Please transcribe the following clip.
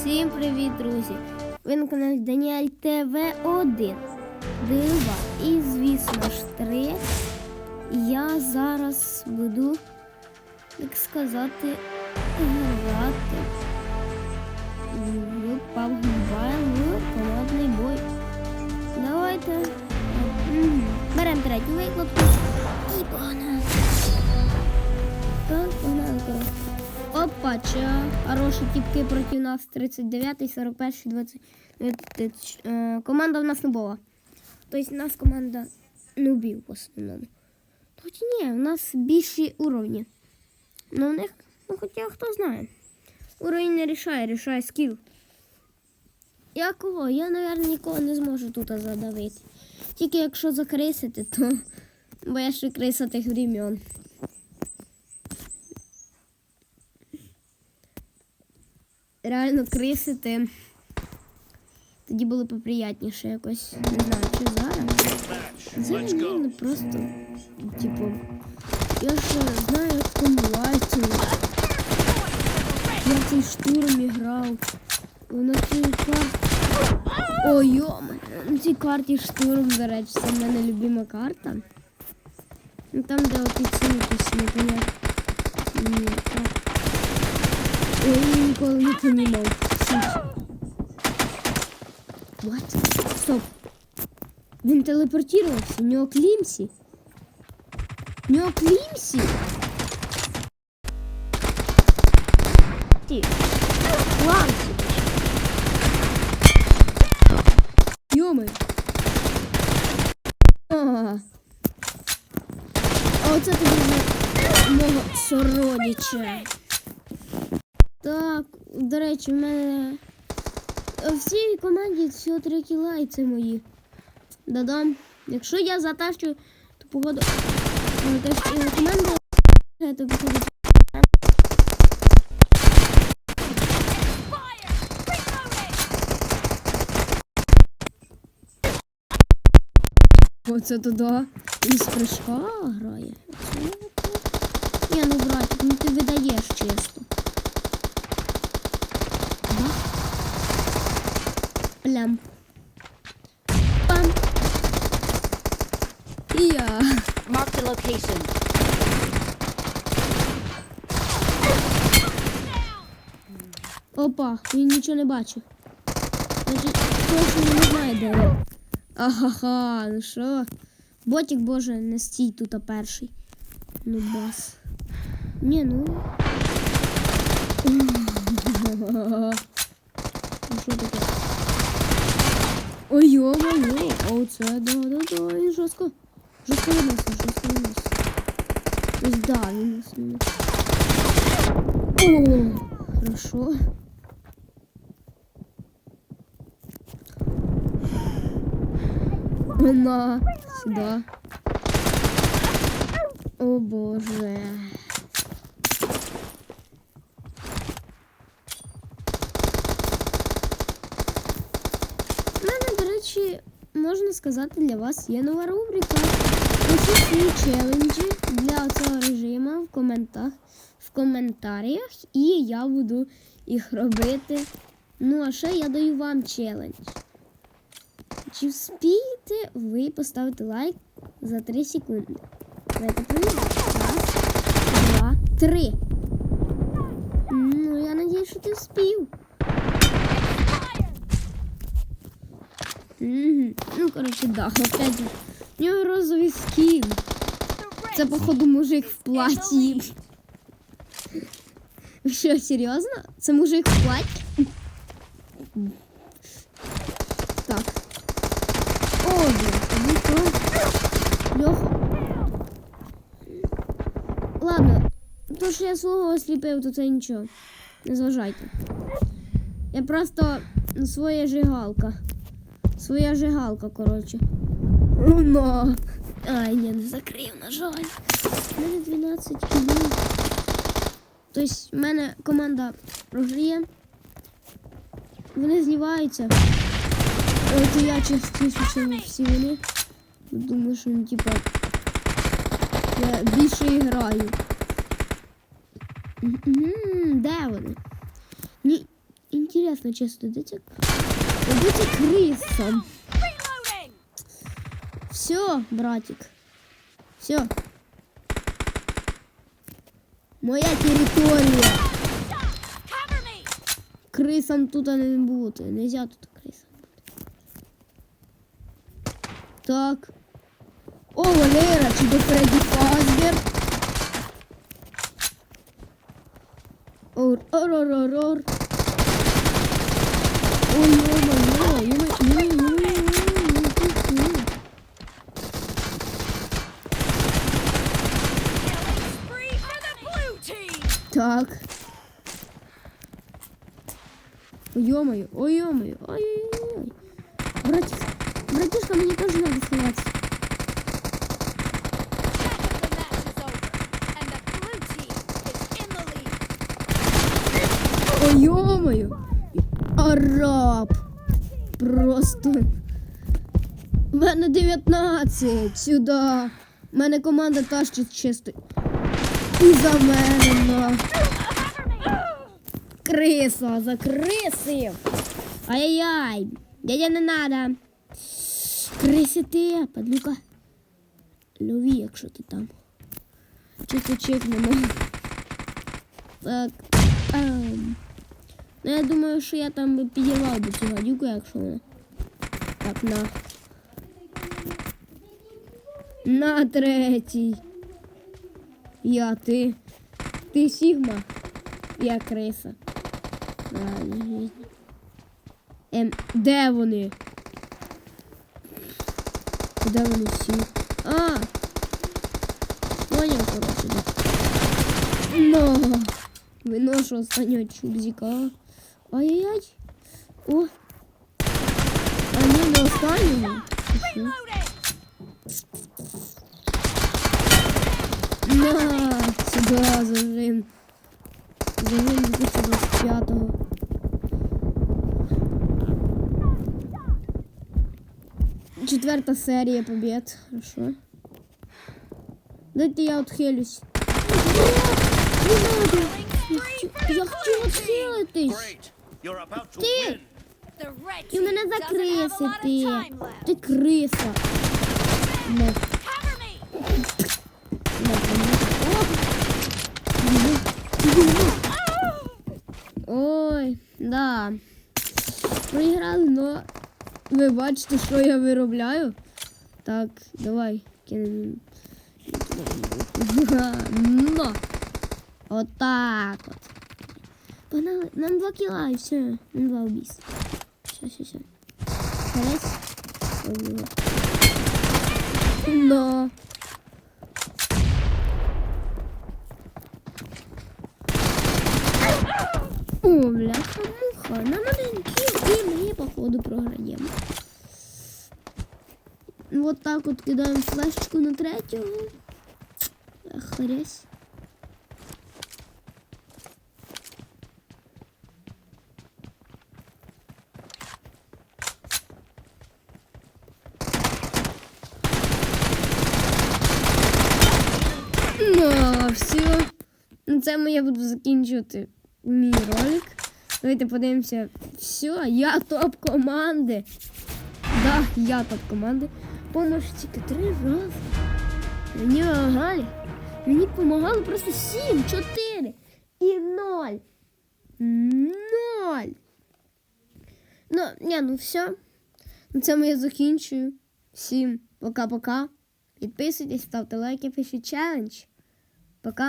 Всім привіт, друзі! Ви на каналі Даніель ТВ 1 Дива і, звісно ж, 3. Я зараз буду, як сказати, грати в PUBG Mobile в командний бой. Давайте беремо третю викладку і погнали. Так, погнали, коротше. Опача. Хороші тіпки проти нас 39, 41, 20. Е, Команда в нас не була. Тобто в нас команда нубів в основному. Хоч ні, в нас більші уровні. Ну, у них, ну хоча хто знає. Уровень не рішає, рішає скіл. Я кого? Я, мабуть, нікого не зможу тут задавити. Тільки якщо закрисити, то бо я ще криса тих времен. Реально крисити. Тоді було поприятніше якось. Не знаю, чи зараз. Зараз можна просто, типу, я ж знаю, як помилати. Я цей штурм грав. На цій карті. Ой, йома, на цій карті штурм, до речі, це в мене любима карта. Ну там, де офіці якісь непонятні. Ой, ніколи не понімав. What? Стоп. Він телепортувався. Нього клімсі. У нього клімсі. Ті. Класі. Йоми. А. А оце тобі мого сородича. Так, до речі, в мене в цій команді всього три кіла і це мої. Додам. Якщо я затащу, то погоду. Затащу команду, то походу. Оце туди. Із прыжка грає. Ні, ну братик, ну ти видаєш чисто. Бах. Плям. Пам. Я. Mark the location. Опа, він нічого не бачив. Значить, точно не знає, де він. Ахаха, ну що? Ботик, боже, не стій тут а перший. Ну бас. Ні, ну. Ну що? Ой, йо-моє, оце, да-да-да, і жорстко. Жорстко відносно, жорстко відносно. Ось да, він. О, хорошо. На, сюда. О боже. У мене, до речі, можна сказати, для вас є нова рубрика. Пишіть свої челенджі для цього режиму в коментах, в коментарях, і я буду їх робити. Ну, а ще я даю вам челендж. Чи вспієте ви поставити лайк за 3 секунди? Давайте провіримо. Раз, два, три. Ну, я надію, що ти вспів. Ну, коротше, да, опять. У нього розовий скін. Це, походу, мужик в платі. Що, серйозно? Це мужик в платі? Так. О, блін. Льоха. Ладно, то що я свого осліпив, то це нічого. Не зважайте. Я просто своя жигалка. Своя жигалка, коротше. Но. Ай, ні, не закрив, на жаль. У мене 12 кілів. Тобто, в мене команда програє. Вони зліваються. От я частіше, ніж всі вони. Думаю, що ну, типа я більше граю. Де вони? Ні, інтересно. Чесно, де ця... Убейте Криса. Все, братик. Все. Моя территория. Крысам тут не будут. Нельзя тут крысам. Так. О, Валера, тебе Фредди Фазбер. Ор, ор, ор, ор, ор. Так. Ё-моё, ой-ё-моё, ой-ой-ой. ой. Братишка, братишка, мне тоже надо сниматься. Араб. Просто. У мене 19. Сюди. У мене команда тащить чисто. І за мене. на. Криса, закрисив. Ай-яй-яй. Дядя не надо. Криси ти, падлюка. Лови, якщо ти там. Чисто чекнемо. Так. Ем. Ну, я думаю, що я там би підірвав би цю гадюку, якщо вона. Так, на. На третій. Я ти. Ти Сігма. Я криса. Ем, де вони? Де вони всі? А! Поняв, коротше. Но! Виношу останнього чубзика. Ай-яй-яй. О! А ні, не що? Reloading! На, сюда зажим. Зажим 2025-го. Четверта серія побед. Хорошо. Дайте я отхилюсь. Не надо. Я хочу, я хочу отхилитись. Great. You're about to Ти, win. The red ти мене закриси, ти. Ти криса. Не. Cover me! Ой, да. Проіграли, но ви бачите, що я виробляю. Так, давай, кинемо. Но. Отак от. Погнали. Нам два кіла і все. Нам два убійства. Все, все, все. Колись. Убила. Но. О, бляха, муха. Нам один кіл, і ми, походу, програємо. Вот так от кидаємо флешечку на третього. Хресь. Все. На цьому я буду закінчувати мій ролик. Давайте подивимося. Все, я топ команди. Да, я топ команди. Помощь тільки три рази. Мені помагали. Мені помагали просто 7, 4 і 0. 0. Ну, ні, ну все. На цьому я закінчую. Всім пока-пока. Підписуйтесь, ставте лайки, пишіть челендж. Пока.